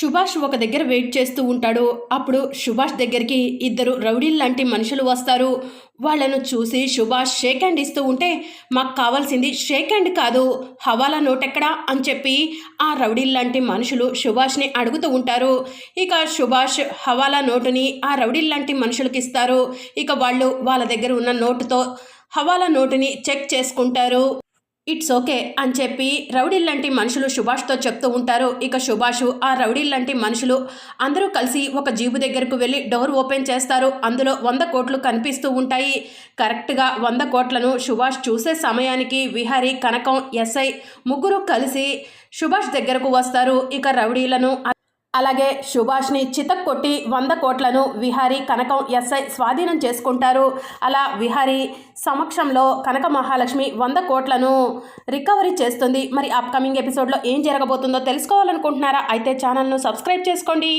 సుభాష్ ఒక దగ్గర వెయిట్ చేస్తూ ఉంటాడు. అప్పుడు సుభాష్ దగ్గరికి ఇద్దరు రౌడీల్ లాంటి మనుషులు వస్తారు. వాళ్ళను చూసి సుభాష్ షేక్ హ్యాండ్ ఇస్తూ ఉంటే మాకు కావాల్సింది షేక్ హ్యాండ్ కాదు హవాలా నోటెక్కడా? అని చెప్పి ఆ రౌడీల్ లాంటి మనుషులు సుభాష్ని అడుగుతూ ఉంటారు. ఇక సుభాష్ హవాలా నోటుని ఆ రౌడీల్ లాంటి మనుషులకి ఇస్తారు. ఇక వాళ్ళు వాళ్ళ దగ్గర ఉన్న నోటుతో హవాలా నోటుని చెక్ చేసుకుంటారు. ఇట్స్ ఓకే అని చెప్పి రౌడీల్ లాంటి మనుషులు సుభాష్తో చెప్తూ ఉంటారు. ఇక సుభాష్ ఆ రౌడీల్ లాంటి మనుషులు అందరూ కలిసి ఒక జీబు దగ్గరకు వెళ్ళి డోర్ ఓపెన్ చేస్తారు. అందులో వంద కోట్లు కనిపిస్తూ ఉంటాయి. కరెక్ట్గా వంద కోట్లను సుభాష్ చూసే సమయానికి విహారీ కనకం ఎస్ఐ ముగ్గురు కలిసి సుభాష్ దగ్గరకు వస్తారు. ఇక రౌడీలను అలాగే సుభాష్ని చితక్ కొట్టి వంద కోట్లను విహారీ కనకం ఎస్ఐ స్వాధీనం చేసుకుంటారు. అలా విహారీ సమక్షంలో కనక మహాలక్ష్మి వంద కోట్లను రికవరీ చేస్తుంది. మరి అప్కమింగ్ ఎపిసోడ్లో ఏం జరగబోతుందో తెలుసుకోవాలనుకుంటున్నారా? అయితే ఛానల్ను సబ్స్క్రైబ్ చేసుకోండి.